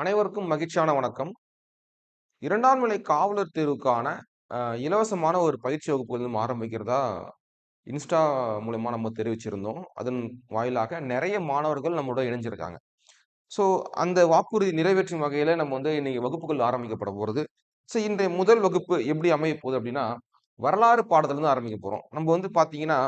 அனைவருக்கும் மகிழ்ச்சியான வணக்கம். இரண்டாம் நிலை காவலர் தேர்வுக்கான இலவசமான ஒரு பயிற்சி வகுப்பு வந்து ஆரம்பிக்கிறதா இன்ஸ்டா மூலயமா நம்ம தெரிவிச்சிருந்தோம். அதன் வாயிலாக நிறைய மாணவர்கள் நம்மளோட இணைஞ்சிருக்காங்க. ஸோ அந்த வாக்குறுதி நிறைவேற்றும் வகையில் நம்ம வந்து இன்னைக்கு வகுப்புகள் ஆரம்பிக்கப்பட போகிறது ஸோ இன்றைய முதல் வகுப்பு எப்படி அமையப்போகுது அப்படின்னா, வரலாறு பாடத்திலிருந்து ஆரம்பிக்க போகிறோம் நம்ம வந்து பார்த்தீங்கன்னா,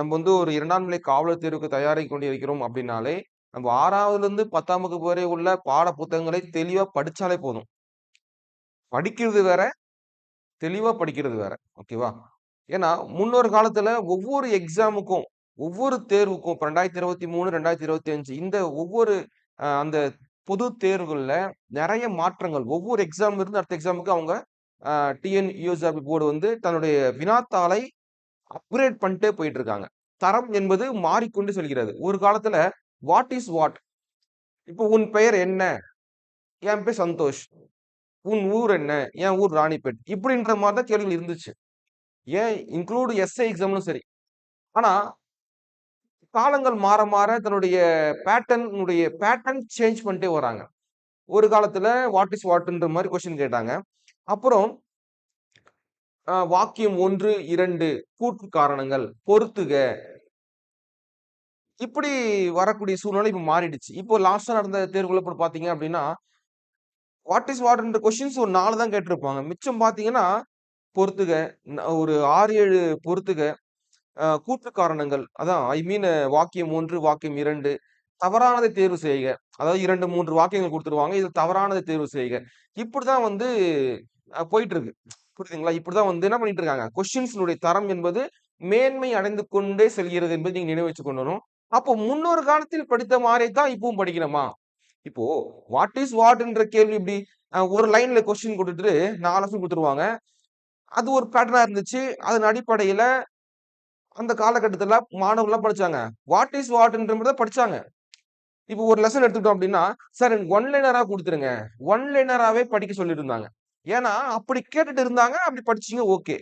நம்ம வந்து ஒரு இரண்டாம் நிலை காவலர் தேர்வுக்கு தயாராகிக் கொண்டிருக்கிறோம் அப்படின்னாலே, நம்ம 6வதுலருந்து 10ஆம் வகுப்பு வரை உள்ள பாட புத்தகங்களை தெளிவா படிச்சாலே போதும். படிக்கிறது வேற, தெளிவா படிக்கிறது வேற. ஓகேவா? ஏன்னா, முன்னொரு காலத்துல ஒவ்வொரு எக்ஸாமுக்கும், ஒவ்வொரு தேர்வுக்கும் இப்ப 2023, 2025 இந்த ஒவ்வொரு அந்த பொது தேர்வுகள்ல நிறைய மாற்றங்கள் ஒவ்வொரு எக்ஸாம் இருந்து அடுத்த எக்ஸாமுக்கு அவங்க அ டிஎன்யூஎஸ்ஆர்பி போர்டு வந்து தன்னுடைய வினாத்தாளை அப்கிரேட் பண்ணிட்டே போயிட்டு இருக்காங்க. தரம் என்பது மாறிக்கொண்டு செல்கிறது. ஒரு காலத்துல வாட் இஸ் வாட்? இப்போ உன் பெயர் என்ன? என் பேர் சந்தோஷ். உன் ஊர் என்ன? என் ஊர் ராணிப்பேட். இப்படின்ற மாதிரி தான் கேள்விகள் இருந்துச்சு. ஏன் இன்க்ளூடு எஸ்ஏ எக்ஸாம்லும் சரி. ஆனால் காலங்கள் மாற மாற தன்னுடைய பேட்டர்னுடைய பேட்டர்ன் சேஞ்ச் பண்ணிட்டே வராங்க. ஒரு காலத்தில் வாட் இஸ் வாட்ன்ற மாதிரி கொஸ்டின் கேட்டாங்க. அப்புறம் வாக்கியம் 1, 2 கூற்று காரணங்கள், பொறுத்துக. இப்படி வரக்கூடிய சூழ்நிலை இப்போ மாறிடுச்சு. இப்போ லாஸ்டா நடந்த தேர்வுல இப்போ பார்த்தீங்க அப்படின்னா, வாட் இஸ் வாட்ன்ற கொஸ்டின்ஸ் ஒரு நாலு தான் கேட்டிருப்பாங்க. மிச்சம் பார்த்தீங்கன்னா, பொறுத்துக, ஒரு 6, 7 பொறுத்துக, அ கூற்று காரணங்கள். அதான் ஐ மீன் வாக்கியம் ஒன்று வாக்கியம் இரண்டு தவறானதை தேர்வு செய்க. அதாவது 2, 3 வாக்கியங்கள் கொடுத்துருவாங்க இது தவறானதை தேர்வு செய்க. இப்படிதான் வந்து போயிட்டு இருக்கு. புரியுதுங்களா? இப்படிதான் வந்து என்ன பண்ணிட்டு இருக்காங்க. கொஸ்டின்ஸ்னுடைய தரம் என்பது மேன்மை அடைந்து கொண்டே செல்கிறது என்பதை நீங்க நினைவு வச்சுக் அப்போ முன்னொரு காலத்தில் படித்த மாதிரி தான் இப்பவும் படிக்கணுமா? இப்போ வாட் இஸ் வாட்ன்ற கேள்வி இப்படி ஒரு லைன்ல கொஸ்டின் கொடுத்துட்டு நாலு ஆப்ஷன் கொடுத்துருவாங்க அது ஒரு பேட்டர்னா இருந்துச்சு. அதன் அடிப்படையில அந்த காலகட்டத்துல மாணவர்கள்லாம் படிச்சாங்க. வாட் இஸ் வாட்ன்ற மாதிரி தான் படிச்சாங்க. இப்போ ஒரு லெசன் எடுத்துக்கிட்டோம் அப்படின்னா, சார் எனக்கு ஒன் லைனரா கொடுத்துருங்க ஒன் லைனராகவே படிக்க சொல்லியிருந்தாங்க. ஏன்னா, அப்படி கேட்டுட்டு இருந்தாங்க. அப்படி படிச்சீங்க ஓகே.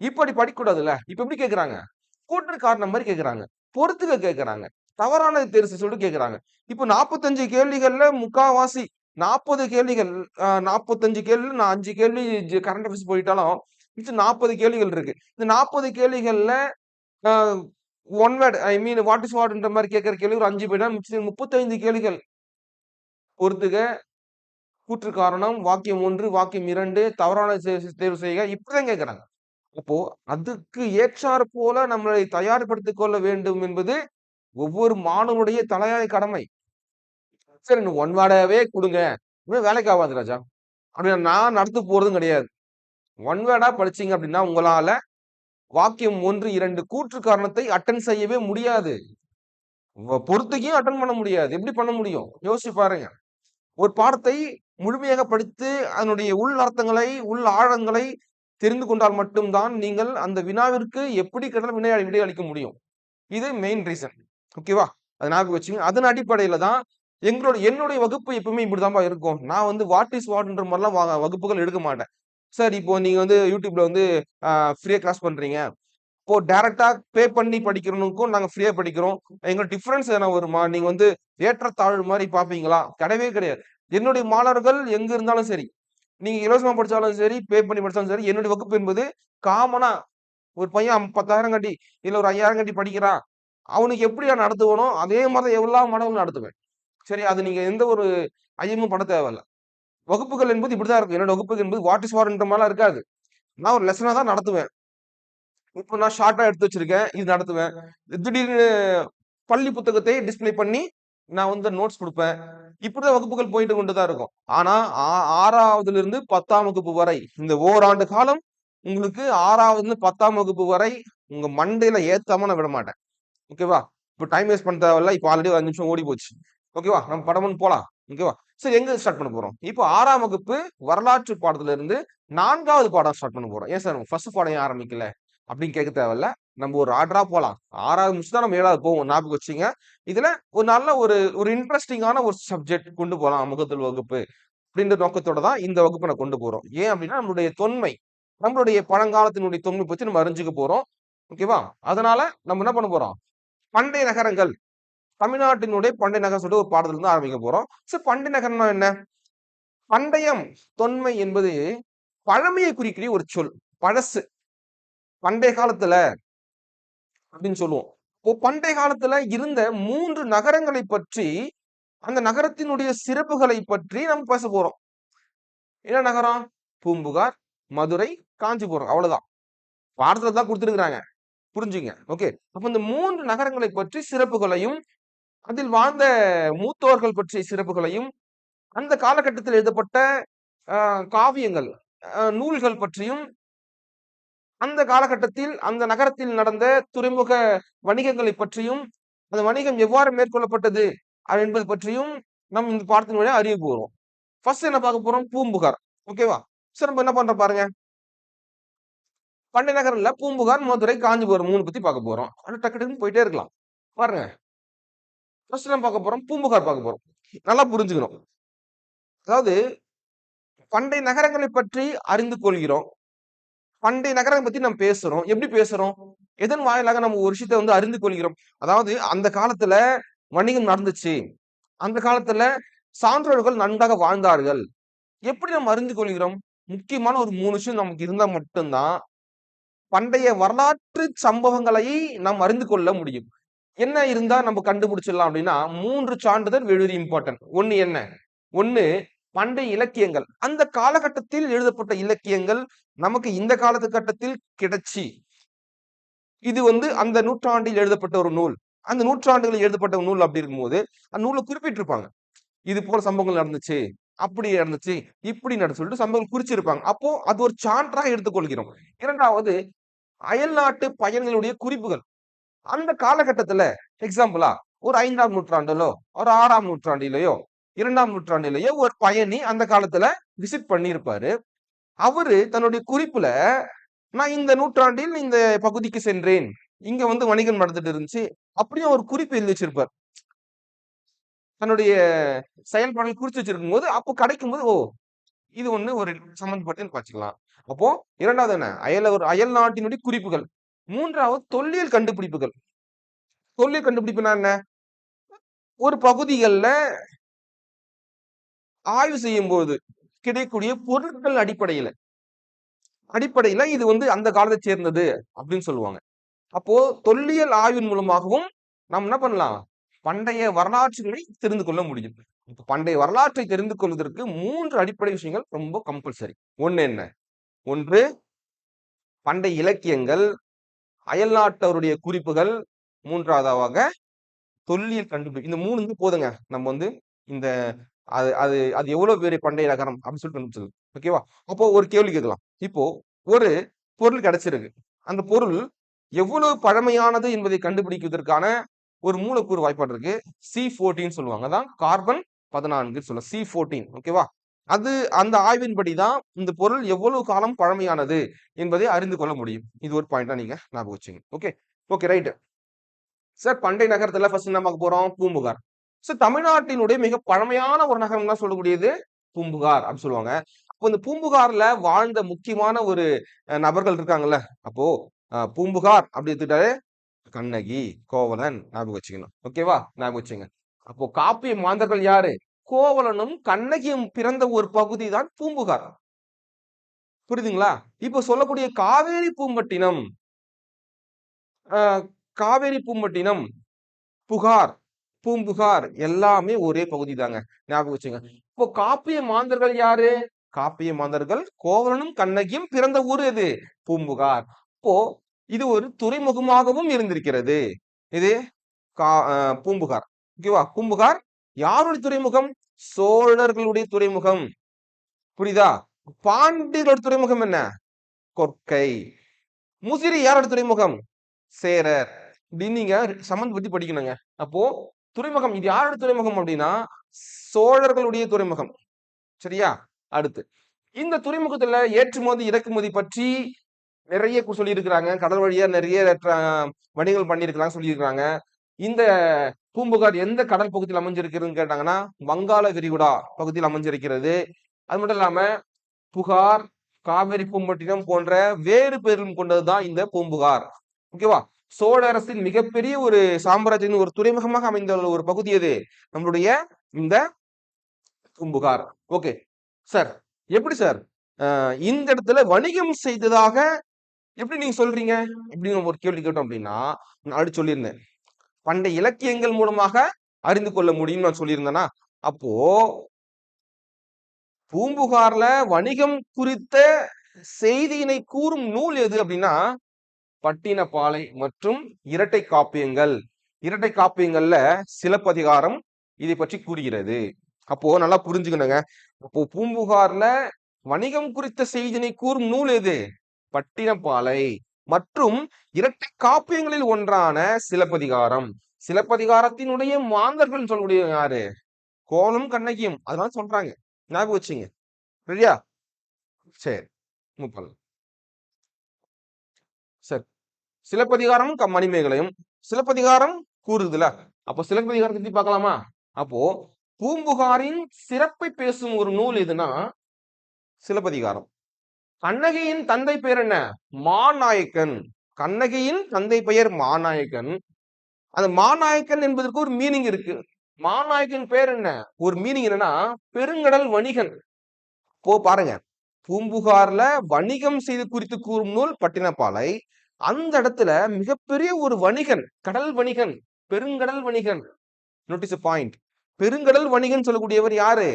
இப்போ அப்படி படிக்கக்கூடாதுல்ல இப்போ எப்படி கேட்குறாங்க கூற்று காரணம் மாதிரி கேட்குறாங்க பொறுத்துக்க கேட்குறாங்க தவறானது தேர்வு சொல்லிட்டு கேட்குறாங்க இப்போ 45 கேள்விகள்ல முக்காவாசி 40 கேள்விகள் நாற்பத்தஞ்சு கேள்வி நான் அஞ்சு கேள்வி கரண்ட் அஃபேர்ஸ் போயிட்டாலும், மிச்சம் 40 கேள்விகள் இருக்கு. இந்த 40 கேள்விகள்ல one word I mean what is வாட்ன்ற மாதிரி கேட்கிற கேள்வி ஒரு அஞ்சு போயிட்டா மிச்சம் 35 கேள்விகள். பொறுத்துக, கூற்று காரணம், வாக்கியம் ஒன்று வாக்கியம் இரண்டு தவறான தேர்வு செய்ய இப்படிதான் கேட்குறாங்க அப்போ அதுக்கு ஏற்றார் போல நம்மளை தயார்படுத்திக் கொள்ள வேண்டும் என்பது ஒவ்வொரு மாணவனுடைய தலையாய கடமை. சரி ஒன் வேர்டாவே கொடுங்க வேலைக்கு ஆகாது ராஜா. அப்படி நான் நடத்து போறதும் கிடையாது. ஒன் வேர்டா படிச்சீங்க அப்படின்னா, உங்களால வாக்கியம் 1, 2 கூற்று காரணத்தை அட்டன் செய்யவே முடியாது. வ அட்டன் பண்ண முடியாது. எப்படி பண்ண முடியும்? யோசிச்சு பாருங்க. ஒரு பாடத்தை முழுமையாக படித்து அதனுடைய உள் அர்த்தங்களை, உள் ஆழங்களை தெரிந்து கொண்டால் மட்டும்தான் நீங்கள் அந்த வினாவிற்கு எப்படி கேட்டாலும் வினை விடை அளிக்க முடியும். இது மெயின் ரீசன். ஓகேவா? அது ஞாபகம் வச்சுங்க அதன் அடிப்படையில தான் எங்களோட என்னுடைய வகுப்பு எப்பவுமே இப்படிதான்பா இருக்கும். நான் வந்து வாட் இஸ் வாட்ன்ற மாதிரிலாம் வ வகுப்புகள் எடுக்க மாட்டேன். சார் இப்போ நீங்க வந்து யூடியூப்ல வந்து ஃப்ரீயா கிளாஸ் பண்றீங்க. இப்போ டேரக்டா பே பண்ணி படிக்கிறவனுக்கும் நாங்க ஃப்ரீயா படிக்கிறோம். எங்களுக்கு டிஃபரன்ஸ் எதனா வருமா? நீங்க வந்து ஏற்றத்தாழ்வு மாதிரி பார்ப்பீங்களா? கிடையவே கிடையாது. என்னுடைய மாணவர்கள் எங்க இருந்தாலும் சரி, நீங்க இலவசமா படிச்சாலும் சரி, பே பண்ணி படிச்சாலும் சரி, என்னுடைய வகுப்பு என்பது காமனா ஒரு பையன் 10,000 கட்டி, இல்ல ஒரு 5,000 கட்டி படிக்கிறான். அவனுக்கு எப்படி நான் நடத்துவனோ, அதே மாதிரி எவ்வளோ எல்லா மாணவர்களும் நடத்துவேன். சரி, அது நீங்க எந்த ஒரு ஐயமும் பட தேவையில்ல. வகுப்புகள் என்பது இப்படிதான் இருக்கும். என்னோட வகுப்புகள் என்பது வாட் இஸ் வார்ன்ற மாதிரிலாம் இருக்காது. நான் ஒரு லெசனா தான் நடத்துவேன். இப்போ நான் ஷார்ட்டா எடுத்து வச்சிருக்கேன். இது நடத்துவேன். திடீர்னு பள்ளி புத்தகத்தை டிஸ்ப்ளே பண்ணி நான் வந்து நோட்ஸ் கொடுப்பேன் இப்படிதான் வகுப்புகள் போயிட்டு கொண்டு தான் இருக்கும். ஆனா ஆ 6வதிலிருந்து 10ஆம் வகுப்பு வரை இந்த ஓராண்டு காலம் உங்களுக்கு 6வதுலருந்து 10ஆம் வகுப்பு வரை உங்க மண்டையில ஏத்தாம நான் விட மாட்டேன் ஓகேவா? இப்போ டைம் வேஸ்ட் பண்ண தேவையில்ல. இப்போ ஆல்ரெடி ஒரு 5 நிமிஷம் ஓடி போச்சு. ஓகேவா? நம்ம படமுன்னு போலாம். ஓகேவா? சரி எங்க ஸ்டார்ட் பண்ண போறோம்? இப்போ ஆறாம் வகுப்பு வரலாற்று பாடத்துல இருந்து நான்காவது பாடம் ஸ்டார்ட் பண்ண போறோம். ஏன் சார் ஃபர்ஸ்ட் பாடம் ஏன் ஆரம்பிக்கல? அப்படின்னு கேட்க தேவையில்ல. நம்ம ஒரு ஆர்டரா போலாம். 6வது முடிச்சு தான் நம்ம ஏழாவது போவோம். ஞாபகம் வச்சுங்க இதுல ஒரு நல்ல ஒரு ஒரு இன்ட்ரெஸ்டிங்கான ஒரு சப்ஜெக்ட் கொண்டு போகலாம் முகநூல் வகுப்பு. அப்படின்ற நோக்கத்தோட தான் இந்த வகுப்பை நான் கொண்டு போறோம். ஏன் அப்படின்னா நம்மளுடைய தொன்மை, நம்மளுடைய பழங்காலத்தினுடைய தொன்மை பற்றி நம்ம அறிஞ்சுக்க போறோம். ஓகேவா? அதனால நம்ம என்ன பண்ண போறோம்? பண்டைய நகரங்கள் தமிழ்நாட்டினுடைய பண்டை நகரம் சொல்லிட்டு ஒரு பாடத்துல இருந்து ஆரம்பிக்க போறோம். சோ பண்டை நகரம்னா என்ன? பண்டையம் தொன்மை என்பது பழமையை குறிக்கிற ஒரு சொல் பழசு பண்டைய காலத்துல அப்படின்னு சொல்லுவோம். இப்போ பண்டைய காலத்துல இருந்த மூன்று நகரங்களை பற்றி அந்த நகரத்தினுடைய சிறப்புகளை பற்றி நம்ம பேச போறோம். என்ன நகரம்? பூம்புகார் மதுரை காஞ்சிபுரம். அவ்வளவுதான். பாடத்துல தான் கொடுத்துருக்குறாங்க. புரிஞ்சுங்க. ஓகே. அப்ப இந்த மூன்று நகரங்களை பற்றி சிறப்புகளையும் அதில் வாழ்ந்த மூத்தோர்கள் பற்றிய சிறப்புகளையும் அந்த காலகட்டத்தில் எழுதப்பட்ட காவியங்கள் நூல்கள் பற்றியும் அந்த காலகட்டத்தில் அந்த நகரத்தில் நடந்த துறைமுக வணிகங்களை பற்றியும் அந்த வணிகம் எவ்வாறு மேற்கொள்ளப்பட்டது என்பது பற்றியும் நம்ம இந்த பாடத்தின் வழியாக அறிய போகிறோம் ஃபர்ஸ்ட் என்ன பார்க்க போறோம்? பூம்புகார். ஓகேவா சரி நம்ம என்ன பண்றோம் பாருங்க. பண்டை நகரில் பூம்புகார் மதுரை காஞ்சிபுரம் மூணு பத்தி பார்க்க போறோம். ஆனால் டக்கு டக்குன்னு போயிட்டே இருக்கலாம். பாருங்க. ஃபர்ஸ்ட் நம்ம பார்க்க போறோம்? பூம்புகார் பார்க்க போறோம். நல்லா புரிஞ்சுக்கணும். அதாவது பண்டை நகரங்களை பற்றி அறிந்து கொள்கிறோம். பண்டைய நகரம் பத்தி நம்ம பேசுறோம். எப்படி பேசுறோம்? எதன் வாயிலாக நம்ம ஒரு விஷயத்தை வந்து அறிந்து கொள்கிறோம்? அதாவது அந்த காலத்துல வணிகம் நடந்துச்சு. அந்த காலத்துல சான்றோர்கள் நன்றாக வாழ்ந்தார்கள். எப்படி நம்ம அறிந்து கொள்கிறோம்? முக்கியமான ஒரு மூணு விஷயம் நமக்கு இருந்தா மட்டும்தான் பண்டைய வரலாற்று சம்பவங்களை நாம் அறிந்து கொள்ள முடியும். என்ன இருந்தா நம்ம கண்டுபிடிச்சிடலாம் அப்படின்னா மூன்று சான்றிதழ் வெரி இம்பார்ட்டன்ட் ஒன்னு என்ன? ஒன்னு பண்டைய இலக்கியங்கள். அந்த காலகட்டத்தில் எழுதப்பட்ட இலக்கியங்கள் நமக்கு இந்த காலகட்டத்தில் கிடைச்சி இது வந்து அந்த நூற்றாண்டில் எழுதப்பட்ட ஒரு நூல். அந்த நூற்றாண்டுகளில் எழுதப்பட்ட ஒரு நூல் அப்படி இருக்கும்போது அந்த நூலை குறிப்பிட்டிருப்பாங்க. இது போல சம்பவங்கள் நடந்துச்சு அப்படி நடந்துச்சு இப்படி நடந்து சொல்லிட்டு சம்பவங்கள் குறிச்சிருப்பாங்க. அப்போ அது ஒரு சான்றாக எடுத்துக்கொள்கிறோம். இரண்டாவது அயல்நாட்டு பயன்களுடைய குறிப்புகள். அந்த காலகட்டத்துல எக்ஸாம்பிளா ஒரு ஐந்தாம் நூற்றாண்டிலோ ஒரு ஆறாம் நூற்றாண்டிலேயோ இரண்டாம் நூற்றாண்டிலேயே ஒரு பயணி அந்த காலத்துல விசிட் பண்ணியிருப்பாரு. அவரு தன்னுடைய குறிப்புல நான் இந்த நூற்றாண்டில் இந்த பகுதிக்கு சென்றேன். இங்க வந்து வணிகம் நடந்துட்டு இருந்துச்சு. அப்படியும் ஒரு குறிப்பு எழுதி வச்சிருப்பார். தன்னுடைய செயல்பாடுகள் குறிச்சு வச்சிருக்கும் போது அப்போ கிடைக்கும் போது ஓ இது ஒண்ணு ஒரு சம்பந்தப்பட்டு வச்சுக்கலாம் அப்போ இரண்டாவது என்ன? அயல ஒரு அயல் நாட்டினுடைய குறிப்புகள். மூன்றாவது தொல்லியல் கண்டுபிடிப்புகள். தொல்லியல் கண்டுபிடிப்புனா என்ன? ஒரு பகுதிகளில் ஆய்வு செய்யும் போது கிடைக்கக்கூடிய பொருட்கள் அடிப்படையில. அடிப்படையில இது வந்து அந்த காலத்தை சேர்ந்தது அப்படின்னு சொல்லுவாங்க. அப்போ தொல்லியல் ஆய்வின் மூலமாகவும் நாம் என்ன பண்ணலாம்? பண்டைய வரலாற்றுகளை தெரிந்து கொள்ள முடியும். இப்ப பண்டைய வரலாற்றை தெரிந்து கொள்வதற்கு மூன்று அடிப்படை விஷயங்கள் ரொம்ப கம்பல்சரி ஒண்ணு என்ன? ஒன்று பண்டைய இலக்கியங்கள் அயல்நாட்டவருடைய குறிப்புகள் மூன்றாவதாக தொல்லியல் கண்டுபிடி இந்த மூணு வந்து போதுங்க. நம்ம வந்து இந்த அது அது அது எவ்வளோ பேர் பண்டைய நகரம் அப்படின்னு சொல்லிட்டு சொல்லு ஓகேவா அப்போ ஒரு கேள்வி கேட்கலாம். இப்போ ஒரு பொருள் கிடைச்சிருக்கு. அந்த பொருள் எவ்வளவு பழமையானது என்பதை கண்டுபிடிக்கிறதுக்கான ஒரு மூலக்கூறு வாய்ப்பாடு இருக்கு. சி ஃபோர்டீன் சொல்லுவாங்க. அதான் கார்பன் பதினான்கு சொல்ல சி ஃபோர்டீன் ஓகேவா அது அந்த ஆய்வின்படி தான் இந்த பொருள் எவ்வளவு காலம் பழமையானது என்பதை அறிந்து கொள்ள முடியும். இது ஒரு பாயிண்டா நீங்க ஞாபகம் வச்சுங்க ஓகே ஓகே ரைட்டு சார் பண்டை நகரத்துல ஃபர்ஸ்ட் என்ன பார்க்க போறோம்? பூம்புகார். சார் தமிழ்நாட்டினுடைய மிக பழமையான ஒரு நகரம் தான் சொல்லக்கூடியது பூம்புகார் அப்படின்னு சொல்லுவாங்க. அப்போ இந்த பூம்புகார்ல வாழ்ந்த முக்கியமான ஒரு நபர்கள் இருக்காங்கல்ல. அப்போ பூம்புகார் அப்படி எடுத்துட்டாலே கண்ணகி கோவலன் ஞாபகம் வச்சுக்கணும். ஓகேவா ஞாபகம் வச்சுங்க. அப்போ காப்பிய மாந்தர்கள் யாரு? கோவலனும் கண்ணகியும் பிறந்த ஒரு பகுதி தான் பூம்புகார். புரியுதுங்களா? இப்போ சொல்லக்கூடிய காவேரி பூம்பட்டினம் ஆஹ், காவேரி பூம்பட்டினம் புகார் பூம்புகார் எல்லாமே ஒரே பகுதி தாங்க ஞாபகம் வச்சுங்க. இப்போ காப்பிய மாந்தர்கள் யாரு? காப்பிய மாந்தர்கள் கோவலனும் கண்ணகியும் பிறந்த ஊர் எது? பூம்புகார். இப்போ இது ஒரு துறைமுகமாகவும் இருந்திருக்கிறது. இது கா பூம்புகார். ஓகேவா பூம்புகார் யாருடைய துறைமுகம்? சோழர்களுடைய துறைமுகம். புரியுதா? பாண்டியர்களோட துறைமுகம் என்ன? கொற்கை. முசிறி யாரோட துறைமுகம்? சேரர். நீங்க சம்மந்த பத்தி படிக்கணுங்க. அப்போ துறைமுகம் இது யாரோட துறைமுகம் அப்படின்னா சோழர்களுடைய துறைமுகம். சரியா? அடுத்து. இந்த துறைமுகத்துல ஏற்றுமதி இறக்குமதி பற்றி நிறைய சொல்லியிருக்கிறாங்க. கடல் வழியா நிறைய வணிகங்கள் பண்ணியிருக்கிறாங்க சொல்லியிருக்கிறாங்க. இந்த பூம்புகார் எந்த கடல் பகுதியில் அமைஞ்சிருக்கிறதுன்னு கேட்டாங்கன்னா வங்காள விரிகுடா பகுதியில் அமைஞ்சிருக்கிறது. அது மட்டும் இல்லாம புகார் காவேரி பூம்பட்டினம் போன்ற வேறு பேரும் கொண்டதுதான் இந்த பூம்புகார். ஓகேவா? சோழ அரசின் மிகப்பெரிய ஒரு சாம்ராஜ்யத்தின் ஒரு துறைமுகமாக அமைந்துள்ள ஒரு பகுதி எது? நம்மளுடைய இந்த பூம்புகார். ஓகே. சார் எப்படி சார்? இந்த இடத்துல வணிகம் செய்ததாக எப்படி நீங்க சொல்றீங்க? அப்படின்னு ஒரு கேள்வி கேட்டோம் அப்படின்னா நான் சொல்லியிருந்தேன். பண்டைய இலக்கியங்கள் மூலமாக அறிந்து கொள்ள முடியும்னு நான் சொல்லியிருந்தேனா? அப்போ பூம்புகார்ல வணிகம் குறித்த செய்தியினை கூறும் நூல் எது அப்படின்னா பட்டினப்பாலை மற்றும் இரட்டை காப்பியங்கள். இரட்டை காப்பியங்கள்ல சிலப்பதிகாரம் இதை பற்றி கூறுகிறது. அப்போ நல்லா புரிஞ்சுக்கணுங்க. அப்போ பூம்புகார்ல வணிகம் குறித்த செய்தினை கூறும் நூல் எது? பட்டினப்பாலை மற்றும் இரட்டை காப்பியங்களில் ஒன்றான சிலப்பதிகாரம். சிலப்பதிகாரத்தினுடைய மாந்தர்கள் சொல்லக்கூடிய யாரு? கோலம் கண்ணகியும். அதனால சொல்றாங்க. ஞாபகம் வச்சுங்க. சரியா? சரி. முப்பல் சரி. சிலப்பதிகாரமும் க- மணிமேகலையும் சிலப்பதிகாரம் கூறுதுல. அப்போ சிலப்பதிகாரம் பத்தி பார்க்கலாமா? அப்போ பூம்புகாரின் சிறப்பை பேசும் ஒரு நூல் எதுனா சிலப்பதிகாரம். கண்ணகியின் தந்தை பெயர் என்ன? மாநாயக்கன். கண்ணகியின் தந்தை பெயர் மாநாயக்கன். அந்த மாநாயக்கன் என்பதற்கு ஒரு மீனிங் இருக்கு. மாநாயக்கன் பேர் என்ன? ஒரு மீனிங் என்னன்னா பெருங்கடல் வணிகன். போ பாருங்க. பூம்புகார்ல வணிகம் செய்து குறித்து கூறும் நூல் பட்டினப்பாலை அந்த இடத்துல மிகப்பெரிய ஒரு வணிகன் கடல் வணிகன் பெருங்கடல் வணிகன். நோட்டீஸ் பாயிண்ட் பெருங்கடல் வணிகன் சொல்லக்கூடியவர் யாரு?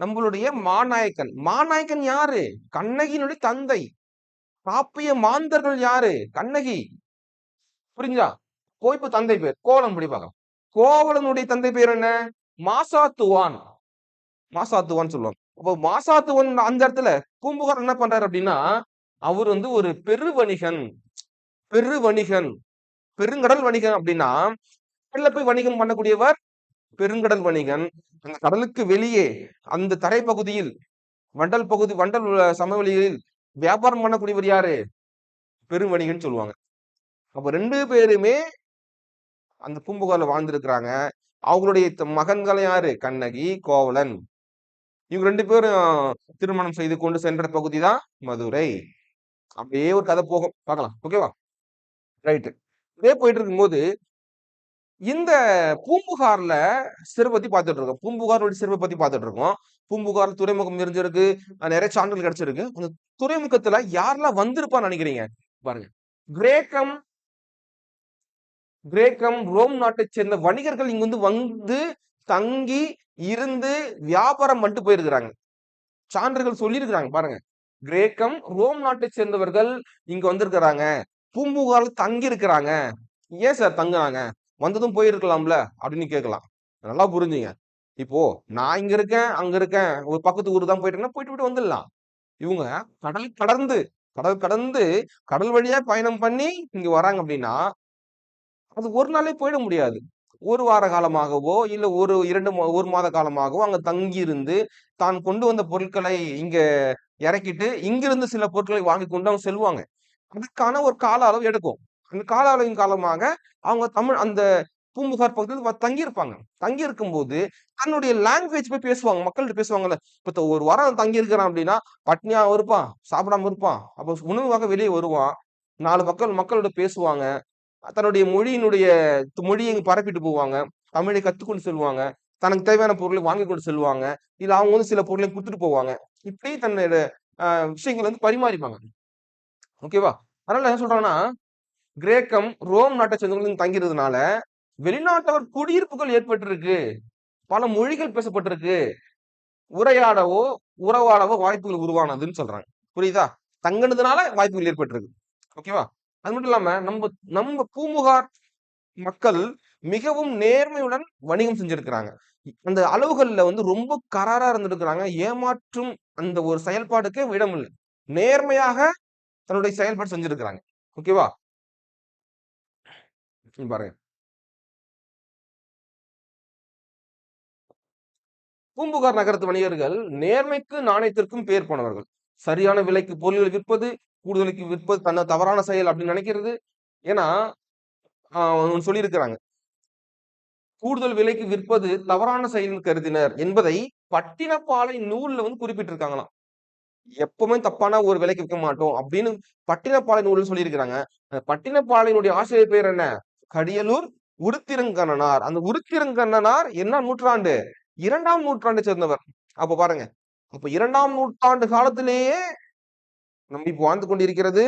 நம்மளுடைய மாநாயக்கன். மாநாயக்கன் யாரு? கண்ணகியினுடைய தந்தை. காப்பிய மாந்தர்கள் யாரு? கண்ணகி. புரிஞ்சா போய் தந்தை பேர். கோவலன் படி பார்க்கலாம். கோவலனுடைய தந்தை பேர் என்ன? மாசாத்துவான். மாசாத்துவான் சொல்லுவாங்க. அப்போ மாசாத்துவன் அந்த இடத்துல பூம்புகார் என்ன பண்றாரு அப்படின்னா அவர் வந்து ஒரு பெரு வணிகன் பெரு வணிகன் பெருங்கடல் வணிகன் அப்படின்னா கடல்ல போய் வணிகம் பண்ணக்கூடியவர் பெருங்கடல் வணிகன். அந்த கடலுக்கு வெளியே அந்த தரைப்பகுதியில் வண்டல் பகுதி வண்டல் சமவெளிகளில் சமவெளியில் வியாபாரம் பண்ணக்கூடியவர் யாரு? பெரும் வணிகன் சொல்லுவாங்க. அப்ப ரெண்டு பேருமே அந்த பூம்புகார்ல வாழ்ந்திருக்கிறாங்க. அவங்களுடைய மகன்கள் யாரு? கண்ணகி கோவலன். இவங்க ரெண்டு பேரும் திருமணம் செய்து கொண்டு சென்ற பகுதி தான் மதுரை. அப்படியே ஒரு கதை போகும். பார்க்கலாம். ஓகேவா? ரைட்டு. இதே போயிட்டு இருக்கும்போது இந்த பூம்புகார்ல சிறை பத்தி பார்த்துட்டு இருக்கோம். பூம்புகாரோட சிறுவை பத்தி பார்த்துட்டு இருக்கோம். பூம்புகார் துறைமுகம் இருந்திருக்கு நிறைய சான்றுகள் கிடைச்சிருக்கு. அந்த துறைமுகத்துல யாரெல்லாம் வந்திருப்பான்னு நினைக்கிறீங்க? பாருங்க. கிரேக்கம் கிரேக்கம் ரோம் நாட்டை சேர்ந்த வணிகர்கள் இங்க வந்து வந்து தங்கி இருந்து வியாபாரம் பண்ணிட்டு போயிருக்கிறாங்க. சான்றுகள் சொல்லியிருக்கிறாங்க. பாருங்க. கிரேக்கம் ரோம் நாட்டை சேர்ந்தவர்கள் இங்க வந்திருக்கிறாங்க. பூம்புகாரில் தங்கியிருக்கிறாங்க. ஏன் சார் தங்குறாங்க? வந்ததும் போயிருக்கலாம்ல? அப்படின்னு கேட்கலாம். நல்லா புரிஞ்சுங்க. இப்போ நான் இங்க இருக்கேன் அங்க இருக்கேன் ஒரு பக்கத்து ஊர் தான் போயிட்டேன்னா போயிட்டு போயிட்டு வந்துடலாம். இவங்க கடல் கடந்து கடல் கடந்து கடல் வழியா பயணம் பண்ணி இங்க வராங்க அப்படின்னா அது ஒரு நாளே போயிட முடியாது. ஒரு வார காலமாகவோ இல்லை ஒரு இரண்டு மா- ஒரு மாத காலமாகவோ அங்க தங்கி இருந்து தான் கொண்டு வந்த பொருட்களை இங்க இறக்கிட்டு இங்கிருந்து சில பொருட்களை வாங்கி கொண்டு அவங்க செல்வாங்க. அதுக்கான ஒரு கால அளவு எடுக்கும். அந்த கால அளவின் காலமாக அவங்க தமிழ் அந்த பூம்புகார் பகுதியில் தங்கியிருப்பாங்க. தங்கி இருக்கும்போது தன்னுடைய லாங்குவேஜ் போய் பேசுவாங்க. மக்கள்கிட்ட பேசுவாங்கல்ல இப்போ ஒரு வாரம் தங்கி இருக்கிறான் அப்படின்னா பட்னியா இருப்பான் சாப்பிடாம இருப்பான். அப்போ உணவுக்காக வெளியே வருவான். நாலு மக்கள் மக்களோட பேசுவாங்க. தன்னுடைய மொழியினுடைய மொழியை பரப்பிட்டு போவாங்க. தமிழை கற்றுக்கொண்டு செல்வாங்க. தனக்கு தேவையான பொருளை வாங்கி கொண்டு செல்வாங்க. இல்லை அவங்க வந்து சில பொருளை கொடுத்துட்டு போவாங்க. இப்படி தன்னோட விஷயங்களை வந்து பரிமாறிப்பாங்க. ஓகேவா அதனால என்ன சொல்றாங்கன்னா கிரேக்கம் ரோம் நாட்டை சேர்ந்தவங்களுக்கு தங்கிறதுனால வெளிநாட்டவர் குடியிருப்புகள் ஏற்பட்டிருக்கு. பல மொழிகள் பேசப்பட்டிருக்கு. உரையாடவோ உறவாடவோ வாய்ப்புகள் உருவானதுன்னு சொல்றாங்க. புரியுதா? தங்கினதுனால வாய்ப்புகள் ஏற்பட்டிருக்கு. ஓகேவா அது மட்டும் இல்லாம நம்ம நம்ம பூமுகார் மக்கள் மிகவும் நேர்மையுடன் வணிகம் செஞ்சிருக்கிறாங்க. அந்த அளவுகள்ல வந்து ரொம்ப கராரா இருந்திருக்கிறாங்க. ஏமாற்றும் அந்த ஒரு செயல்பாடுக்கே இடம் இல்லை நேர்மையாக தன்னுடைய செயல்பாடு செஞ்சிருக்கிறாங்க. ஓகேவா? பாருங்க. பூம்புகார் நகரத்து வணிகர்கள் நேர்மைக்கு நாணயத்திற்கும் பேர் போனவர்கள். சரியான விலைக்கு பொருள்கள் விற்பது கூடுதலுக்கு விற்பது தன்னை தவறான செயல் அப்படின்னு நினைக்கிறது. ஏன்னா ஆஹ் சொல்லியிருக்கிறாங்க. கூடுதல் விலைக்கு விற்பது தவறான செயல் கருதினர் என்பதை பட்டினப்பாலை நூல்ல வந்து குறிப்பிட்டிருக்காங்களாம். எப்பவுமே தப்பான ஒரு விலைக்கு விற்க மாட்டோம் அப்படின்னு பட்டினப்பாலை நூல்ல சொல்லியிருக்கிறாங்க. அந்த பட்டினப்பாளையினுடைய ஆசிரியர் பேர் என்ன? கடியலூர் உருத்திரங்கண்ணனார் அந்த உருத்திரங்கண்ணனார் என்ன நூற்றாண்டு? இரண்டாம் நூற்றாண்டை சேர்ந்தவர். அப்ப பாருங்க. அப்ப இரண்டாம் நூற்றாண்டு காலத்திலேயே நம்ம இப்ப வாழ்ந்து கொண்டிருக்கிறது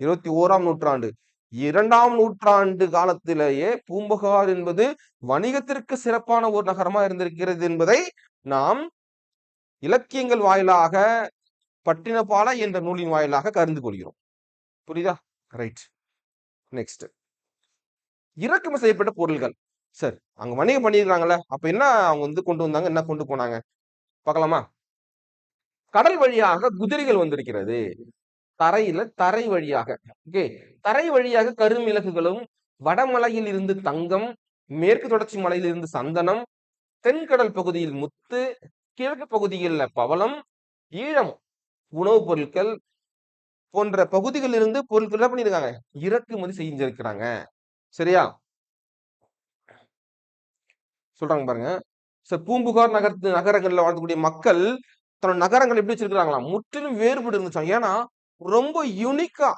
இருபத்தி ஓராம் நூற்றாண்டு. இரண்டாம் நூற்றாண்டு காலத்திலேயே பூம்புகார் என்பது வணிகத்திற்கு சிறப்பான ஒரு நகரமா இருந்திருக்கிறது என்பதை நாம் இலக்கியங்கள் வாயிலாக பட்டினப்பாலை என்ற நூலின் வாயிலாக கருந்து கொள்கிறோம். புரியுதா? ரைட் நெக்ஸ்ட் இறக்குமதி செய்யப்பட்ட பொருள்கள். சார் அங்க வணிகம் பண்ணிருக்காங்கல்ல அப்ப என்ன அவங்க வந்து கொண்டு வந்தாங்க என்ன கொண்டு போனாங்க? பார்க்கலாமா? கடல் வழியாக குதிரைகள் வந்திருக்கிறது. தரையில தரை வழியாக. ஓகே தரை வழியாக கருமிளகுகளும் வடமலையில் இருந்து தங்கம் மேற்கு தொடர்ச்சி மலையில் இருந்து சந்தனம் தென்கடல் பகுதியில் முத்து கிழக்கு பகுதியில் பவளம் ஈழம் உணவுப் பொருட்கள் போன்ற பகுதிகளில் இருந்து பொருட்கள் என்ன பண்ணியிருக்காங்க. இறக்குமதி செஞ்சிருக்கிறாங்க. சரியா? சொல்றாங்க பாருங்க. சார் பூம்புகார் நகரத்து நகரங்களில் வாழக்கூடிய மக்கள் தன்னோட நகரங்கள் எப்படி வச்சிருக்கிறாங்களாம் முற்றிலும் வேறுபட்டு இருந்துச்சாங்க. ஏன்னா ரொம்ப யூனிக்கா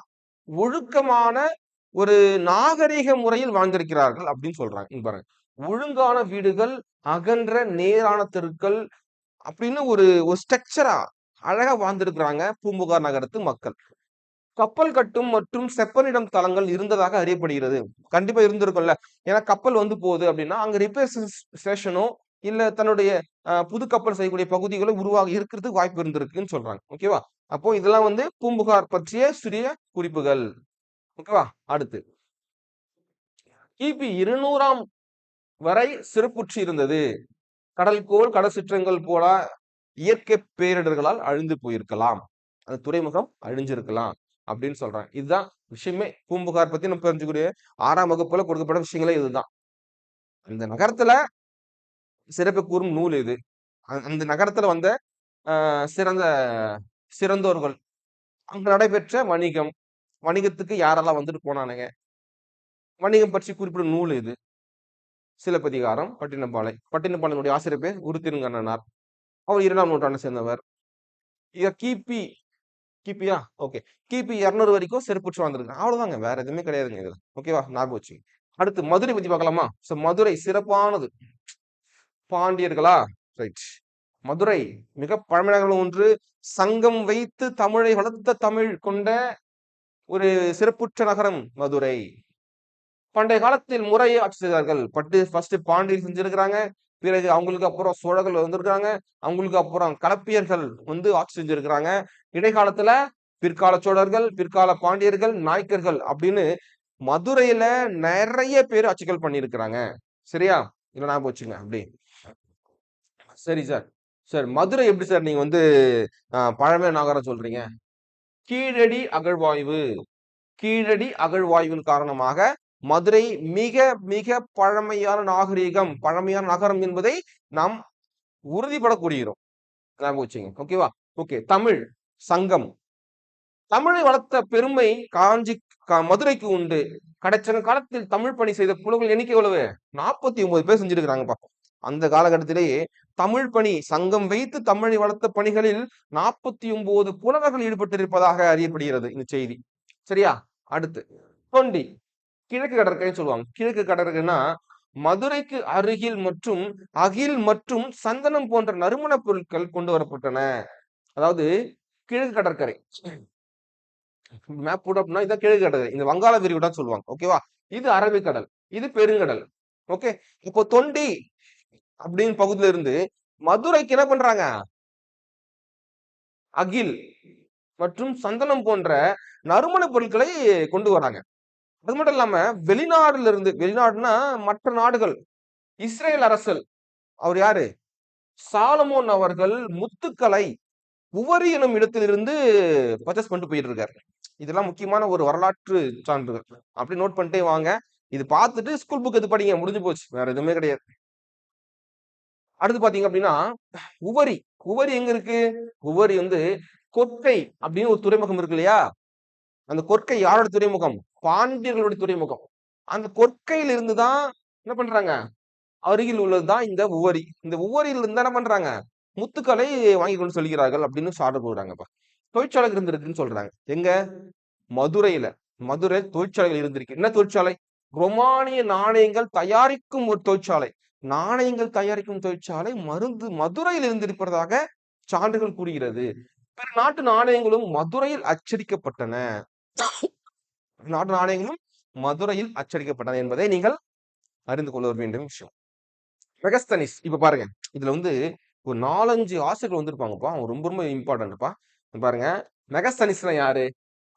ஒழுக்கமான ஒரு நாகரிக முறையில் வாழ்ந்திருக்கிறார்கள் அப்படின்னு சொல்றாங்க. பாருங்க. ஒழுங்கான வீடுகள் அகன்ற நேரான தெருக்கள் அப்படின்னு ஒரு ஒரு ஸ்ட்ரக்சரா அழகா வாழ்ந்திருக்கிறாங்க பூம்புகார் நகரத்து மக்கள். கப்பல் கட்டும் மற்றும் செப்பனிடம் தளங்கள் இருந்ததாக அறியப்படுகிறது. கண்டிப்பா இருந்திருக்கும்ல. ஏன்னா கப்பல் வந்து போகுது அப்படின்னா அங்க ரிப்பேர் ஸ்டேஷனோ இல்ல தன்னுடைய அஹ், புது கப்பல் செய்யக்கூடிய பகுதிகளோ உருவாக இருக்கிறதுக்கு வாய்ப்பு இருந்திருக்குன்னு சொல்றாங்க. ஓகேவா அப்போ இதெல்லாம் வந்து பூம்புகார் பற்றிய சிறிய குறிப்புகள். ஓகேவா அடுத்து. கிபி இருநூறாம் வரை சிறப்புற்றி இருந்தது கடல்கோள் கடல் சிற்றங்கள் போல இயற்கை பேரிடர்களால் அழிந்து போயிருக்கலாம். அந்த துறைமுகம் அழிஞ்சிருக்கலாம் அப்படின்னு சொல்றாங்க. இதுதான் விஷயமே. பூம்புகார் பத்தி நம்ம தெரிஞ்சுக்கூடிய ஆறாம் வகுப்புல கொடுக்கப்பட்ட விஷயங்களே இதுதான். அந்த நகரத்துல சிறப்பு கூறும் நூல் இது. அந்த நகரத்துல வந்த சிறந்த சிறந்தோர்கள். அங்க நடைபெற்ற வணிகம். வணிகத்துக்கு யாரெல்லாம் வந்துட்டு போனானுங்க? வணிகம் பற்றி குறிப்பிடும் நூல் இது. சிலப்பதிகாரம் பட்டினப்பாலை. பட்டினப்பாளையினுடைய ஆசிரியர் பேர் உருத்திருங்கண்ணனார். அவர் இரண்டாம் நூற்றாண்டை சேர்ந்தவர். கிபி கிபியா? ஓகே. கிபி இருநூறு வரைக்கும் செருப்புச்சு வாழ்ந்துருக்காங்க அவ்வளவுதாங்க. வேற எதுவுமே கிடையாதுங்க இதுல. ஓகேவா? ஞாபகம் வச்சு அடுத்து மதுரை பத்தி பார்க்கலாமா? ஸோ மதுரை சிறப்பானது. பாண்டியர்களா? ரைட் மதுரை மிக பழமையான ஒன்று. சங்கம் வைத்து தமிழை வளர்த்த தமிழ் கொண்ட ஒரு சிறப்புற்ற நகரம் மதுரை. பண்டைய காலத்தில் முறையை ஆட்சி செய்தார்கள். பட்டு ஃபர்ஸ்ட் பாண்டியர் செஞ்சிருக்கிறாங்க. பிறகு அவங்களுக்கு அப்புறம் சோழர்கள் வந்திருக்காங்க. அவங்களுக்கு அப்புறம் கலப்பியர்கள் வந்து ஆட்சி செஞ்சிருக்கிறாங்க. இடைக்காலத்துல பிற்கால சோழர்கள் பிற்கால பாண்டியர்கள் நாயக்கர்கள் அப்படின்னு மதுரையில நிறைய பேர் ஆட்சிகள் பண்ணியிருக்கிறாங்க. சரியா? இல்லை நான் போச்சுங்க அப்படி. சரி சார். சார் மதுரை எப்படி சார் நீங்க வந்து பழமை நகரம் சொல்றீங்க? கீழடி அகழ்வாய்வு. கீழடி அகழ்வாய்வின் காரணமாக மதுரை மிக மிக பழமையான நாகரீகம் பழமையான நகரம் என்பதை நாம் உறுதிப்பட கூறுகிறோம் வச்சுங்க ஓகேவா ஓகே தமிழ் சங்கம். தமிழை வளர்த்த பெருமை காஞ்சி கா- மதுரைக்கு உண்டு. கடைச்சன காலத்தில் தமிழ் பணி செய்த புலவர்கள் எண்ணிக்கை எவ்வளவு? நாற்பத்தி ஒன்பது பேர் செஞ்சிருக்கிறாங்கப்பா அந்த காலகட்டத்திலேயே தமிழ் பணி சங்கம் வைத்து தமிழை வளர்த்த பணிகளில் நாற்பத்தி ஒன்பது புலவர்கள் ஈடுபட்டிருப்பதாக அறியப்படுகிறது இந்த செய்தி. சரியா? அடுத்து. தொண்டி. கிழக்கு கடற்கரைன்னு சொல்லுவாங்க. கிழக்கு கடற்கரைன்னா மதுரைக்கு அருகில் மற்றும் அகில் மற்றும் சந்தனம் போன்ற நறுமணப் பொருட்கள் கொண்டு வரப்பட்டன. அதாவது கிழக்கு கடற்கரை. மேப் போட்டு அப்படின்னா இதான் கிழக்கு கடற்கரை. இந்த வங்காள விரிகுடான்னு சொல்லுவாங்க. ஓகேவா இது அரபிக்கடல். இது பெருங்கடல். ஓகே இப்போ தொண்டி அப்படின்னு பகுதியில இருந்து மதுரைக்கு என்ன பண்றாங்க? அகில் மற்றும் சந்தனம் போன்ற நறுமணப் பொருட்களை கொண்டு வராங்க. அது மட்டும் இல்லாம வெளிநாடுல இருந்து வெளிநாடுனா மற்ற நாடுகள். இஸ்ரேல் அரசல். அவர் யாரு? சாலமோன் அவர்கள் முத்துக்களை உவரி எனும் இடத்திலிருந்து பர்ச்சேஸ் பண்ணிட்டு போயிட்டு இருக்காரு இதெல்லாம் முக்கியமான ஒரு வரலாற்று சான்றுகள். அப்படி நோட் பண்ணிட்டே வாங்க. இது பார்த்துட்டு ஸ்கூல் புக் எது படிங்க முடிஞ்சு போச்சு. வேற எதுவுமே கிடையாது. அடுத்து பாத்தீங்க அப்படின்னா உவரி. உவரி எங்க இருக்கு? உவரி வந்து கொற்கை அப்படின்னு ஒரு துறைமுகம் இருக்கு இல்லையா? அந்த கொற்கை யாரோட துறைமுகம்? பாண்டியர்களுடைய துறைமுகம். அந்த கொற்கையில இருந்து தான் என்ன பண்றாங்க? அருகில் உள்ளதுதான் இந்த உவரி. இந்த உவரியில இருந்து என்ன பண்றாங்க? முத்துக்களை வாங்கி கொண்டு சொல்கிறார்கள் அப்படின்னு சார்ட் போடுறாங்கப்பா தொழிற்சாலைகள் இருந்திருக்குன்னு சொல்றாங்க. எங்க? மதுரையில. மதுரை தொழிற்சாலைகள் இருந்திருக்கு. என்ன தொழிற்சாலை? ரொமானிய நாணயங்கள் தயாரிக்கும் ஒரு தொழிற்சாலை. நாணயங்கள் தயாரிக்கும் தொழிற்சாலை மருந்து மதுரையில் இருந்திருப்பதாக சான்றுகள் கூறுகிறது. பிற நாட்டு நாணயங்களும் மதுரையில் அச்சடிக்கப்பட்டன. நாட்டு நாணயங்களும் மதுரையில் அச்சடிக்கப்பட்டன என்பதை நீங்கள் அறிந்து கொள்ள வேண்டும் விஷயம். மெகஸ்தனிஸ் இப்ப பாருங்க. இதுல வந்து ஒரு நாலஞ்சு ஆசிரியர்கள் வந்திருப்பாங்கப்பா. அவங்க ரொம்ப ரொம்ப இம்பார்ட்டன்ட்ப்பா பாருங்க. மெகஸ்தனிஸ்னா யாரு?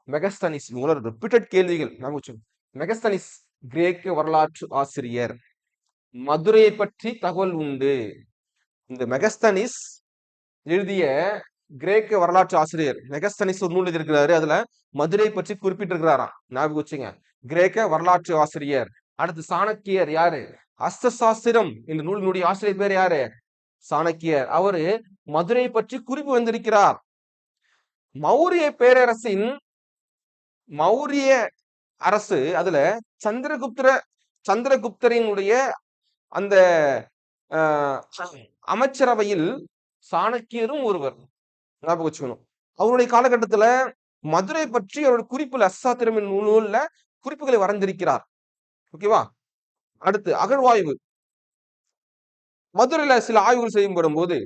மெகஸ்தனிஸ் இவங்களோட ரிப்பீட்டட் கேள்விகள். நான் மெகஸ்தனிஸ் கிரேக்க வரலாற்று ஆசிரியர். மதுரையை பற்றி தகவல் உண்டு. இந்த மெகஸ்தனிஸ் எழுதிய கிரேக்க வரலாற்று ஆசிரியர் மெகஸ்தனிஸ் ஒரு நூல் எழுதியிருக்கிறாரு அதுல மதுரை பற்றி குறிப்பிட்டிருக்கிறாராம் ஞாபகம் வச்சுங்க. கிரேக்க வரலாற்று ஆசிரியர். அடுத்து சாணக்கியர் யாரு? அஸ்தசாஸ்திரம் இந்த நூலினுடைய ஆசிரியர் பேர் யாரு? சாணக்கியர். அவரு மதுரை பற்றி குறிப்பு வந்திருக்கிறார். மௌரிய பேரரசின் மௌரிய அரசு அதுல சந்திரகுப்தர சந்திரகுப்தரினுடைய அந்த அமைச்சரவையில் சாணக்கியரும் ஒருவர். ஞாபகம் வச்சுக்கணும். அவருடைய காலகட்டத்துல மதுரை பற்றி அவருடைய குறிப்புல அசாத்திரம் நூலில் குறிப்புகளை வரைந்திருக்கிறார். ஓகேவா அடுத்து அகழ்வாய்வு. மதுரையில சில ஆய்வுகள் செய்யப்படும் போது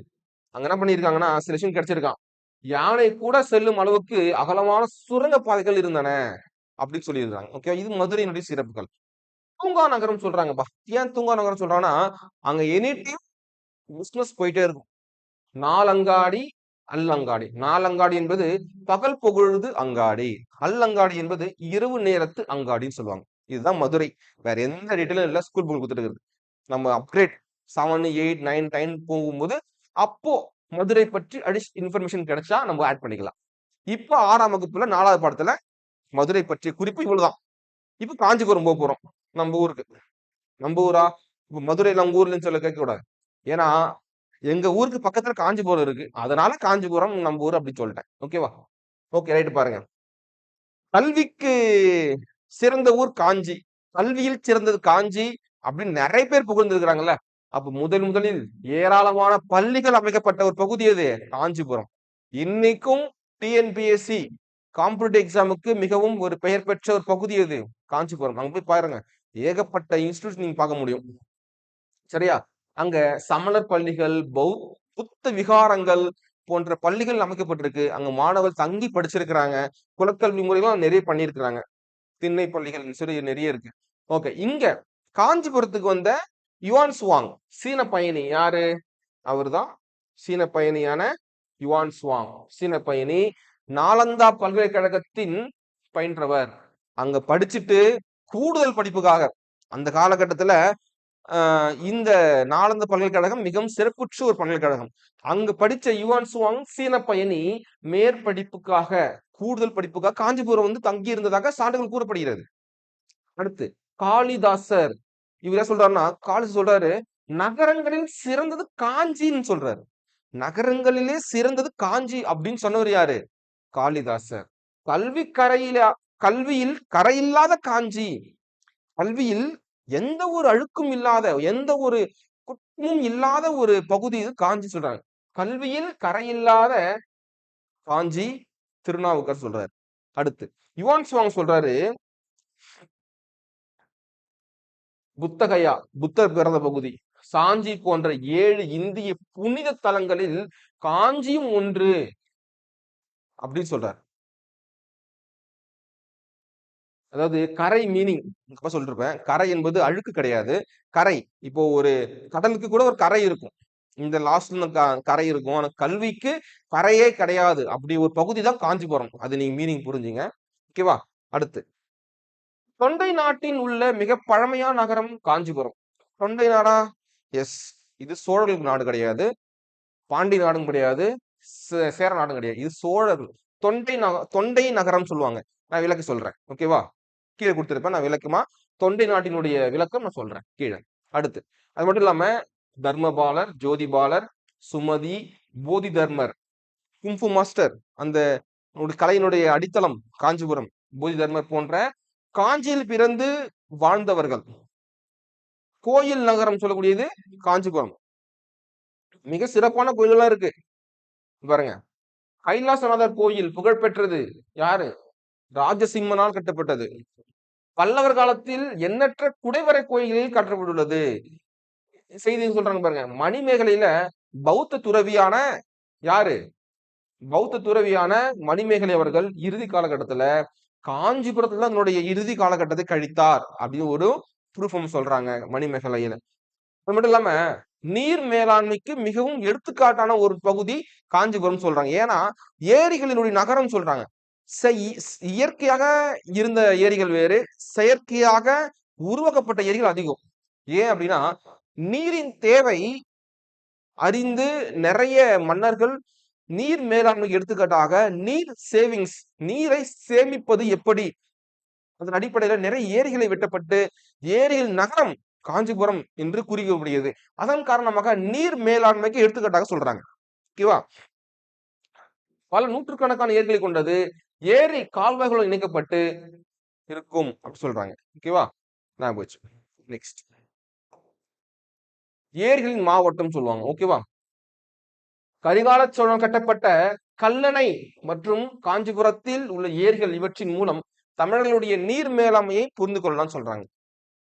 அங்க என்ன பண்ணிருக்காங்கன்னா சில விஷயம் கிடைச்சிருக்கான். யானை கூட செல்லும் அளவுக்கு அகலமான சுரங்க பாதைகள் இருந்தன அப்படின்னு சொல்லியிருக்காங்க ஓகே இது மதுரையினுடைய சிறப்புகள். தூங்கா நகரம் சொல்றாங்கப்பா ஏன் தூங்கா நகரம் சொல்றாங்கன்னா அங்க எனி டைம் பிசினஸ் போயிட்டே இருக்கும். நாலங்காடி அல்லங்காடி. நாலங்காடி என்பது பகல் பொழுது அங்காடி. அல்லங்காடி என்பது இரவு நேரத்து அங்காடின்னு சொல்லுவாங்க. இதுதான் மதுரை. வேற எந்த டீட்டெயிலும் இல்லை. ஸ்கூல் புக் கொடுத்துருக்குது நம்ம upgrade seven eight nine ten போகும்போது அப்போ மதுரை பற்றி அடிஷ் இன்ஃபர்மேஷன் கிடைச்சா நம்ம ஆட் பண்ணிக்கலாம். இப்போ ஆறாம் வகுப்புல நாலாவது பாடத்துல மதுரை பற்றிய குறிப்பு இவ்வளவுதான். இப்போ காஞ்சிபுரம் போக போறோம். நம்ம ஊருக்கு. நம்ம ஊரா? இப்போ மதுரையில் நம்ம ஊர்லன்னு சொல்ல கேட்க கூடாது ஏன்னா எங்க ஊருக்கு பக்கத்துல காஞ்சிபுரம் இருக்கு. அதனால காஞ்சிபுரம் நம்ம ஊர் அப்படி சொல்லிட்டேன். ஓகேவா ஓகே ரைட்டு பாருங்க. கல்விக்கு சிறந்த ஊர் காஞ்சி. கல்வியில் சிறந்தது காஞ்சி அப்படின்னு நிறைய பேர் புகழ்ந்துருக்கிறாங்கல்ல. அப்ப முதல் முதலில் ஏராளமான பள்ளிகள் அமைக்கப்பட்ட ஒரு பகுதி அது காஞ்சிபுரம். இன்னைக்கும் டிஎன்பிஎஸ்சி காம்படிட்டிவ் எக்ஸாமுக்கு மிகவும் ஒரு பெயர் பெற்ற ஒரு பகுதி அது காஞ்சிபுரம். அங்க போய் பாருங்க. ஏகப்பட்ட இன்ஸ்டியூட் நீங்க பார்க்க முடியும். சரியா? அங்க சமணர் பள்ளிகள் பௌ புத்த விகாரங்கள் போன்ற பள்ளிகள் அமைக்கப்பட்டிருக்கு. அங்க மாணவர்கள் தங்கி படிச்சிருக்கிறாங்க. குலக்கல்வி முறைகளும் நிறைய பண்ணியிருக்கிறாங்க. திண்ணை பள்ளிகள் சொல்லி நிறைய இருக்கு. ஓகே இங்க காஞ்சிபுரத்துக்கு வந்த யுவான் சுவாங். சீன பயணி யாரு? அவர்தான் சீன பயணியான யுவான் சுவாங். சீன பயணி நாலந்தா பல்கலைக்கழகத்தின் பயின்றவர். அங்க படிச்சுட்டு கூடுதல் படிப்புக்காக அந்த காலகட்டத்துல இந்த நாலந்த பல்கலைக்கழகம் மிகவும் சிறப்புற்ற ஒரு பல்கலைக்கழகம். அங்க படிச்ச யுவான் சுவாங் சீன பயணி மேற்படிப்புக்காக கூடுதல் படிப்புக்காக காஞ்சிபுரம் வந்து தங்கி இருந்ததாக சான்றுகள் கூறப்படுகிறது. அடுத்து காளிதாசர். இவர் என்ன சொல்றாருன்னா காளிதாசர் சொல்றாரு நகரங்களில் சிறந்தது காஞ்சின்னு சொல்றாரு. நகரங்களிலே சிறந்தது காஞ்சி அப்படின்னு சொன்னவர் யாரு? காளிதாசர். கல்வி கரையில கல்வியில் கரையில்லாத காஞ்சி. கல்வியில் எந்த ஒரு அழுக்கும் இல்லாத எந்த ஒரு குற்றமும் இல்லாத ஒரு பகுதி இது காஞ்சி சொல்றாங்க. கல்வியில் கரையில்லாத காஞ்சி திருநாவுக்கர் சொல்றாரு. அடுத்து யுவான் சுவாங் சொல்றாரு புத்தகையா புத்தர் பிறந்த பகுதி சாஞ்சி போன்ற ஏழு இந்திய புனித தலங்களில் காஞ்சியும் ஒன்று அப்படின்னு சொல்றாரு. அதாவது கரை மீனிங் சொல்லிருப்பேன். கரை என்பது அழுக்கு கிடையாது. கரை இப்போ ஒரு கடலுக்கு கூட ஒரு கரை இருக்கும். இந்த லாஸ்ட்ல கரை இருக்கும். ஆனா கல்விக்கு கரையே கிடையாது. அப்படி ஒரு பகுதி தான் காஞ்சிபுரம். அது நீங்க மீனிங் புரிஞ்சுங்க. ஓகேவா அடுத்து. தொண்டை நாட்டின் உள்ள மிக பழமையான நகரம் காஞ்சிபுரம். தொண்டை நாடா? எஸ் இது சோழர்களுக்கு நாடு கிடையாது. பாண்டி நாடும் கிடையாது. சேர நாடும் கிடையாது. இது சோழர்கள். தொண்டை நக தொண்டை நகரம் சொல்லுவாங்க. நான் விளக்கு சொல்றேன். ஓகேவா கீழே கொடுத்துருப்பேன். நான் விளக்குமா? தொண்டை நாட்டினுடைய விளக்கம் நான் சொல்றேன். கீழே. அடுத்து. அது மட்டும் இல்லாம தர்மபாலர் ஜோதிபாலர் சுமதி போதி தர்மர் கும்பு மாஸ்டர் அந்த கலையினுடைய அடித்தளம் காஞ்சிபுரம் போதி தர்மர் போன்ற காஞ்சியில் பிறந்து வாழ்ந்தவர்கள். கோயில் நகரம் சொல்லக்கூடியது காஞ்சிபுரம். மிக சிறப்பான கோயிலெல்லாம் இருக்கு. பாருங்க. கைலாசநாதர் கோயில் புகழ்பெற்றது யாரு? ராஜசிம்மனால் கட்டப்பட்டது. பல்லவர் காலத்தில் எண்ணற்ற குடைவரை கோயில்களில் கட்டப்பட்டுள்ளது. செய்தி சொல்றாங்க பாருங்க. மணிமேகலையில பௌத்த துறவியான யாரு? பௌத்த துறவியான மணிமேகலை அவர்கள் இறுதி காலகட்டத்துல காஞ்சிபுரத்துல தன்னுடைய இறுதி காலகட்டத்தை கழித்தார் அப்படின்னு ஒரு ப்ரூஃபம் சொல்றாங்க மணிமேகலையில. அது மட்டும் இல்லாம நீர் மேலாண்மைக்கு மிகவும் எடுத்துக்காட்டான ஒரு பகுதி காஞ்சிபுரம் சொல்றாங்க. ஏன்னா ஏரிகளினுடைய நகரம் சொல்றாங்க. இயற்கையாக இருந்த ஏரிகள் வேறு செயற்கையாக உருவாக்கப்பட்ட ஏரிகள் அதிகம். ஏன் அப்படின்னா நீரின் தேவை அறிந்து நிறைய மன்னர்கள் நீர் மேலாண்மைக்கு எடுத்துக்காட்டாக நீர் சேவிங்ஸ் நீரை சேமிப்பது எப்படி? அதன் அடிப்படையில நிறைய ஏரிகளை வெட்டப்பட்டு ஏரியில் நகரம் காஞ்சிபுரம் என்று குறிக்கப்படுகிறது. அதன் காரணமாக நீர் மேலாண்மைக்கு எடுத்துக்காட்டாக சொல்றாங்க. ஓகேவா பல நூற்றுக்கணக்கான ஏரிகளை கொண்டது ஏரி கால்வாய்களும் இணைக்கப்பட்டு இருக்கும் அப்படி சொல்றாங்க. ஓகேவா நான் போச்சு நெக்ஸ்ட் ஏரிகளின் மாவட்டம் சொல்லுவாங்க. ஓகேவா கரிகால சோழன் கட்டப்பட்ட கல்லணை மற்றும் காஞ்சிபுரத்தில் உள்ள ஏரிகள் இவற்றின் மூலம் தமிழர்களுடைய நீர் மேலாண்மையை புரிந்து கொள்ளலாம் சொல்றாங்க.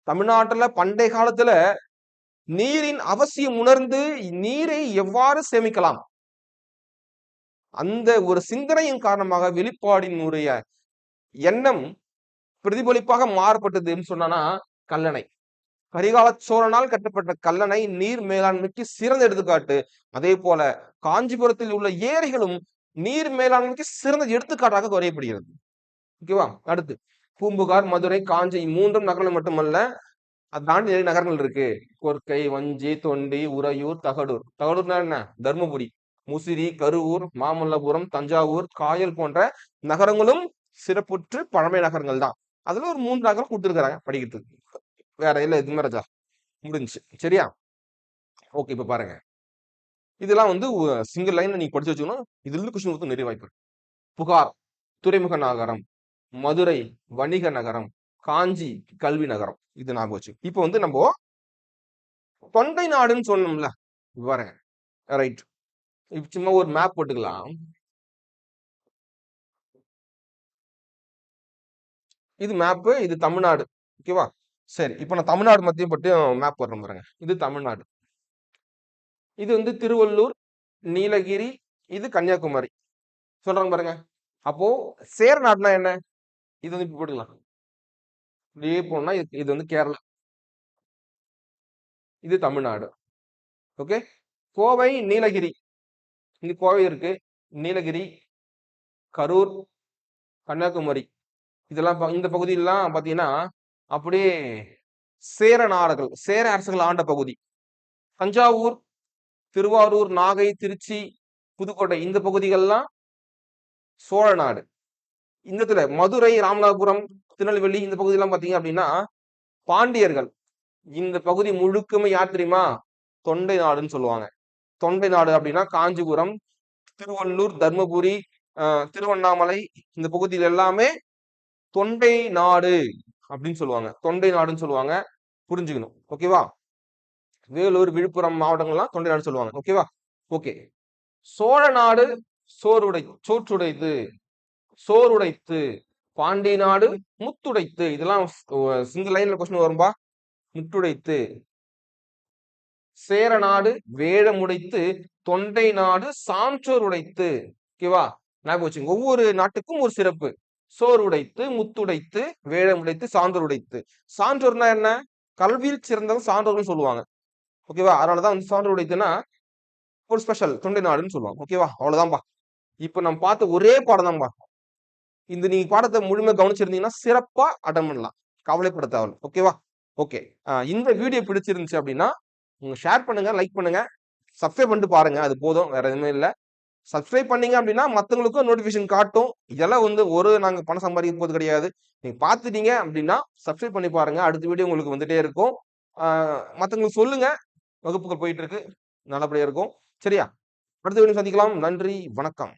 தமிழ்நாட்டுல பண்டைய காலத்துல நீரின் அவசியம் உணர்ந்து நீரை எவ்வாறு சேமிக்கலாம்? அந்த ஒரு சிந்தனையின் காரணமாக வெளிப்பாடினுடைய எண்ணம் பிரதிபலிப்பாக மாறுபட்டதுன்னு சொன்னா கல்லணை. கரிகால சோழனால் கட்டப்பட்ட கல்லணை நீர் மேலாண்மைக்கு சிறந்த எடுத்துக்காட்டு. அதே போல காஞ்சிபுரத்தில் உள்ள ஏரிகளும் நீர் மேலாண்மைக்கு சிறந்த எடுத்துக்காட்டாக குறையப்படுகிறது. ஓகேவா? அடுத்து பூம்புகார் மதுரை காஞ்சி மூன்றும் நகரங்கள் மட்டுமல்ல அது தாண்டி நிறைய நகரங்கள் இருக்கு. கொர்க்கை வஞ்சி தொண்டி உறையூர் தகடூர். தகடூர்னா என்ன? தர்மபுரி. முசிறி கருவூர் மாமல்லபுரம் தஞ்சாவூர் காயல் போன்ற நகரங்களும் சிறப்புற்று பழமை நகரங்கள் தான். அதுல ஒரு மூன்று நகரம் கொடுத்துருக்காங்க படிக்கிறதுக்கு வேற இல்ல எதுவுமே ராஜா. முடிஞ்சு சரியா? ஓகே இப்ப பாருங்க. இதெல்லாம் வந்து சிங்கிள் லைன்ல நீங்க படிச்சு வச்சுக்கணும். இதுல இருந்து கொஸ்டின் கொடுத்து நிறைய வாய்ப்பு புகார் துறைமுக நகரம் மதுரை வணிக நகரம் காஞ்சி கல்வி நகரம். இது ஞாபகம் வச்சு. இப்போ வந்து நம்ம தொண்டை நாடுன்னு சொன்னோம்ல. பாருங்க. ரைட் இப்ப சும்மா ஒரு மேப் போட்டுக்கலாம். இது மேப்பு இது தமிழ்நாடு. ஓகேவா சரி இப்போ நான் தமிழ்நாடு மத்தியும் பற்றியும் மேப் போடுறேன் பாருங்க. இது தமிழ்நாடு. இது வந்து திருவள்ளூர் நீலகிரி இது கன்னியாகுமரி. சொல்றாங்க பாருங்க. அப்போ சேர நாடுனா என்ன? இது வந்து இப்போ போட்டுக்கலாம். இப்படியே போனோம்னா இது இது வந்து கேரளா. இது தமிழ்நாடு. ஓகே கோவை நீலகிரி. இங்க கோவை இருக்கு. நீலகிரி கரூர் கன்னியாகுமரி. இதெல்லாம் இந்த பகுதியெல்லாம் பார்த்தீங்கன்னா அப்படியே சேர நாடுகள் சேர அரசுகள் ஆண்ட பகுதி. தஞ்சாவூர் திருவாரூர் நாகை திருச்சி புதுக்கோட்டை இந்த பகுதிகள்லாம் சோழ நாடு. இந்த இடத்துல மதுரை ராமநாதபுரம் திருநெல்வேலி இந்த பகுதியெல்லாம் பார்த்தீங்க அப்படின்னா பாண்டியர்கள். இந்த பகுதி முழுக்குமே யார் தெரியுமா? தொண்டை நாடுன்னு சொல்லுவாங்க. தொண்டை நாடு அப்படின்னா காஞ்சிபுரம் திருவள்ளூர் தர்மபுரி ஆஹ் திருவண்ணாமலை இந்த பகுதியில் எல்லாமே தொண்டை நாடு அப்படின்னு சொல்லுவாங்க. தொண்டை நாடுன்னு சொல்லுவாங்க. புரிஞ்சுக்கணும். ஓகேவா வேலூர் விழுப்புரம் மாவட்டங்கள்லாம் தொண்டை நாடு சொல்லுவாங்க. ஓகேவா ஓகே சோழ நாடு சோறுடை சோற்றுடைத்து சோறுடைத்து பாண்டி நாடு முத்துடைத்து. இதெல்லாம் சிங்கிள் லைன்ல கொஸ்டின் வரும்பா. முத்துடைத்து சேர நாடு வேழமுடைத்து தொண்டை நாடு சான்றோர் உடைத்து. ஓகேவா ஞாபகம் வச்சுங்க. ஒவ்வொரு நாட்டுக்கும் ஒரு சிறப்பு. சோர் உடைத்து முத்துடைத்து வேழம் உடைத்து சான்றோர் உடைத்து. சான்றோர்னா என்ன? கல்வியில் சிறந்தவங்க சான்றோர்னு சொல்லுவாங்க. ஓகேவா அதனாலதான் வந்து சான்றோர் உடைத்துனா ஒரு ஸ்பெஷல் தொண்டை நாடுன்னு சொல்லுவாங்க. ஓகேவா அவ்வளவுதான்பா. இப்ப நம்ம பார்த்த ஒரே பாடம் தான்பா. இந்த நீங்க பாடத்தை முழுமையா கவனிச்சிருந்தீங்கன்னா சிறப்பா அட்டன் பண்ணலாம். கவலைப்பட தேவை ஓகேவா ஓகே இந்த வீடியோ பிடிச்சிருந்துச்சு அப்படின்னா உங்க ஷேர் பண்ணுங்க லைக் பண்ணுங்க. சப்ஸ்கிரைப் பண்ணிட்டு பாருங்க அது போதும் வேற எதுவுமே இல்லை. சப்ஸ்கிரைப் பண்ணீங்க அப்படின்னா மற்றவங்களுக்கும் நோட்டிஃபிகேஷன் காட்டும். இதெல்லாம் வந்து ஒரு நாங்க பணம் சம்பாதிக்க போது கிடையாது. நீங்க பார்த்துட்டீங்க அப்படின்னா சப்ஸ்கிரைப் பண்ணி பாருங்க. அடுத்த வீடியோ உங்களுக்கு வந்துட்டே இருக்கும். மற்றவங்களுக்கு மத்தவங்களுக்கு சொல்லுங்க. வகுப்புகள் போயிட்டு இருக்கு. நல்லபடியா இருக்கும். சரியா? அடுத்த வீடியோ சந்திக்கலாம். நன்றி. வணக்கம்.